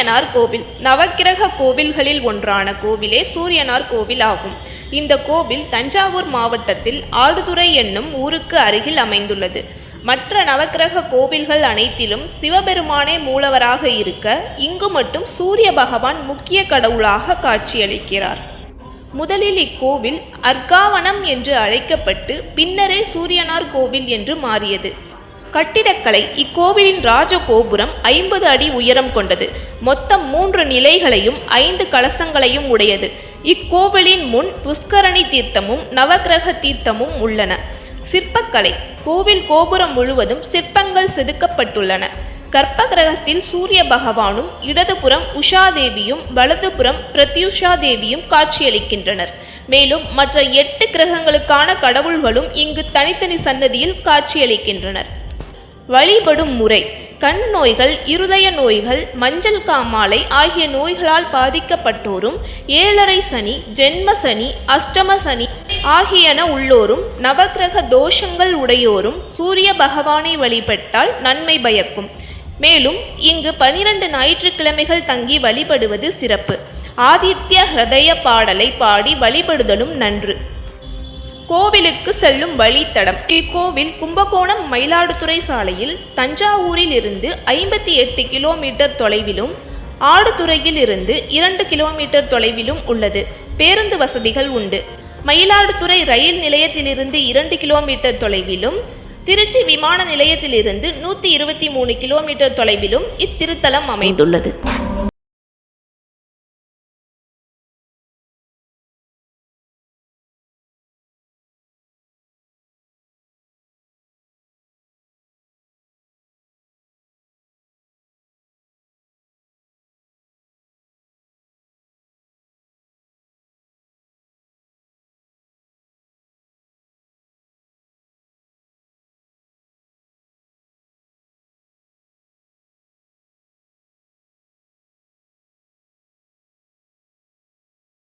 சூரியனார் கோவில். நவக்கிரக கோவில்களில் ஒன்றான கோவிலே சூரியனார் கோவில் ஆகும் இந்த கோவில் தஞ்சாவூர் மாவட்டத்தில் ஆடுதுறை என்னும் ஊருக்கு அருகில் அமைந்துள்ளது. மற்ற நவக்கிரக கோவில்கள் அனைத்திலும் சிவபெருமானே மூலவராக இருக்க இங்கு மட்டும் சூரிய பகவான் முக்கிய கடவுளாக காட்சியளிக்கிறார். முதலில் இக்கோவில் அர்காவனம் என்று அழைக்கப்பட்டு பின்னரே சூரியனார் கோவில் என்று மாறியது. கட்டிடக்கலை இக்கோவிலின் ராஜ கோபுரம் ஐம்பது அடி உயரம் கொண்டது. மொத்தம் மூன்று நிலைகளையும் ஐந்து கலசங்களையும் உடையது. இக்கோவிலின் முன் புஷ்கரணி தீர்த்தமும் நவக்கிரக தீர்த்தமும் உள்ளன. சிற்பக்கலை கோவில் கோபுரம் முழுவதும் சிற்பங்கள் செதுக்கப்பட்டுள்ளன. கர்ப்பகிரகத்தில் சூரிய பகவானும் இடதுபுறம் உஷாதேவியும் வலதுபுறம் பிரத்யுஷா தேவியும் காட்சியளிக்கின்றனர். மேலும் மற்ற எட்டு கிரகங்களுக்கான கடவுள்களும் இங்கு தனித்தனி சன்னதியில் காட்சியளிக்கின்றனர். வழிபடும் முறை. கண் நோய்கள் இருதய நோய்கள் மஞ்சள் காமாலை ஆகிய நோய்களால் பாதிக்கப்பட்டோரும் ஏழரை சனி ஜென்ம சனி அஷ்டம சனி ஆகியன உள்ளோரும் நவக்கிரக தோஷங்கள் உடையோரும் சூரிய பகவானை வழிபட்டால் நன்மை பயக்கும். மேலும் இங்கு பனிரெண்டு ஞாயிற்றுக்கிழமைகள் தங்கி வழிபடுவது சிறப்பு. ஆதித்ய ஹிரதய பாடலை பாடி வழிபடுதலும் நன்று. கோவிலுக்கு செல்லும் வழித்தடம். இக்கோவில் கும்பகோணம் மயிலாடுதுறை சாலையில் தஞ்சாவூரில் இருந்து ஐம்பத்தி எட்டு கிலோமீட்டர் தொலைவிலும் ஆடுதுறையில் இருந்து இரண்டு கிலோமீட்டர் தொலைவிலும் உள்ளது. பேருந்து வசதிகள் உண்டு. மயிலாடுதுறை ரயில் நிலையத்திலிருந்து இரண்டு கிலோமீட்டர் தொலைவிலும் திருச்சி விமான நிலையத்திலிருந்து நூற்றி இருபத்தி மூணு கிலோமீட்டர் தொலைவிலும் இத்திருத்தலம் அமைந்துள்ளது.